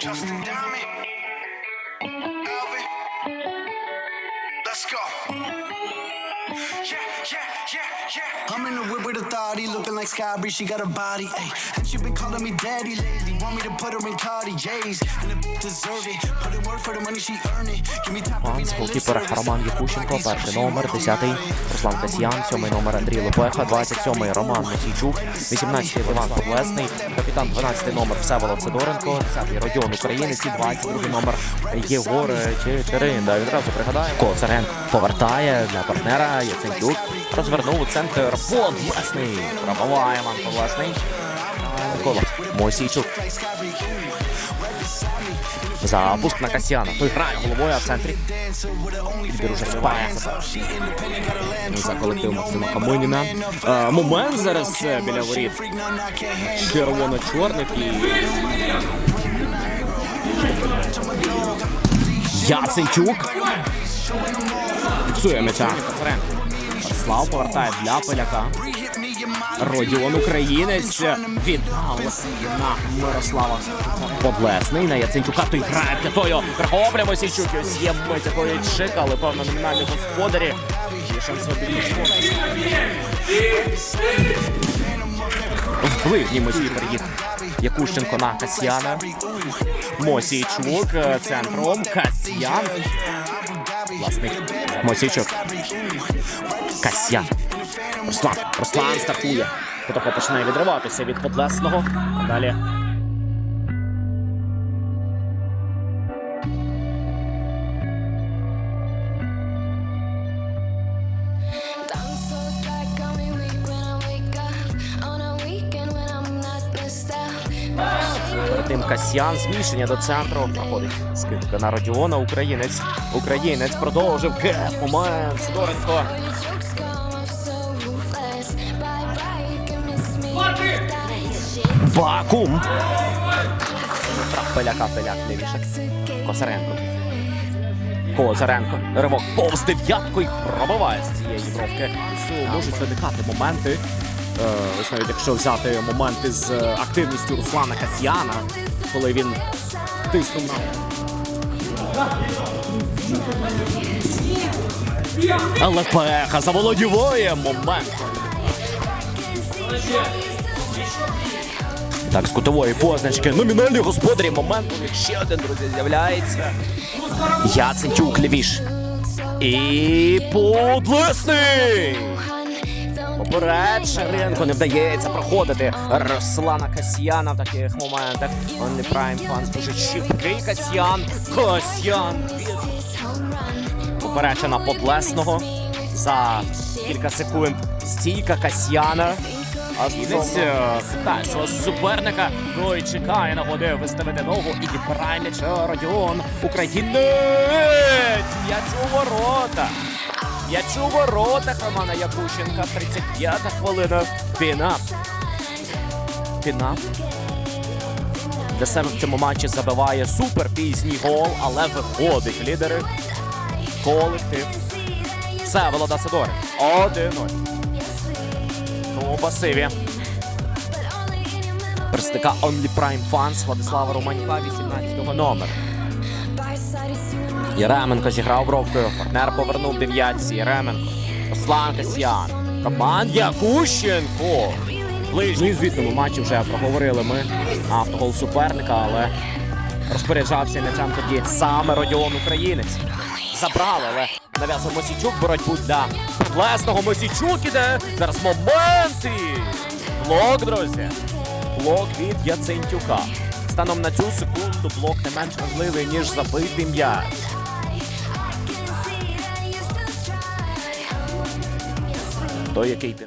Justin Diamond, Alvin, let's go. I'm in the whip with authority, looking like Sky Bree, she got a body, ayy. And she been calling me daddy lately, want me to put her in Cartier's, and the deserve it. Put in work for the money she earn it. Give me top every night, service. Роман Якущенко, перший номер, 10-й Руслан Касьян, 7-й номер Андрій Лопеха, 27-й Роман Мосійчук, 18-й Іван Подлесний, капітан 12-й номер Всеволод Сидоренко, 10-й Родіон Українець і 22-й номер Єгор Чечерин. Да, відразу пригадаємо. Коцаренко повертає для партнера Яценюк. Розвернув у центр Подлесний. Пробиває Іван Подлесний. Микола Мосійчук. Запуск на Касьяна. Той грає головою в центрі. Відбір уже спає за колектив Максима Камоніна. Е, момент зараз е, біля воріт. Червоно-чорних і. Яценчук. Фіксує м'яча. Слав повертає для поляка. Родіон Українець віддав на Мирослава Подлесний на Яценчука. Той грає п'ятою. Прихоплює Мосійчук. І Ось є мить якої чекали, певно, номінальні господарі. Є шанс обійти. В ближній межі Якущенко на Касьяна. Мосійчук е, центром. Касьян. Власний Мосійчук. Касьян. Руслан. Руслан стартує. Потім починає відриватися від Подлесного. Далі тим Касьян зміщення до центру. Проходить скидка на Родіона. Українець. Українець продовжив. Момент. Сидоренко. Вакуум. Пеляка, пеляк лівіше. Косаренко. Козаренко. Ривок повз дев'ятку і пробиває з цієї бровки. Можуть виникати моменти. Е, Ось навіть якщо взяти моменти з е, активністю Руслана Касьяна, коли він тиснув на. Але Пеха заволодівує момент. Так, з кутової позначки. Номінальні господарі моменту. Ще один, друзі, з'являється. Яценчук лівіш. І Подлесний! Поперед Шаренко не вдається проходити Руслана Касьяна в таких моментах. Only Prime Fans дуже чіпкий Касьян. Касьян. Поперечена Подлесного за кілька секунд. Стійка Касьяна. А так, свого суперника, ну і чекає нагоди виставити ногу і відбирає м'яч Родіон. Українець! М'яч у ворота! М'яч у воротах Романа Якущенка. 35-та хвилина. Пінап. Пінап. Для себе в цьому матчі забиває супер пізній гол, але виходить лідери. Колектив. Все, Волода Сидорик. 1-0. У пасиві. Представника Only Prime Fans Владислава Романька, 18-го номер. Єременко зіграв бровкою. Партнер повернув дев'ятці. Єременко. Руслан Касьян. Роман Якущенко. Ближній звітному матчі вже проговорили ми автогол суперника, але розпоряджався м'ячем тоді саме Родіон Українець. Забрали, але нав'язав Мосійчук боротьбу для Подлесного. Мосійчук іде. Зараз моменти. Блок, друзі. Блок від Яцентюка. Станом на цю секунду блок не менш важливий, ніж забитий м'яч. to je Kate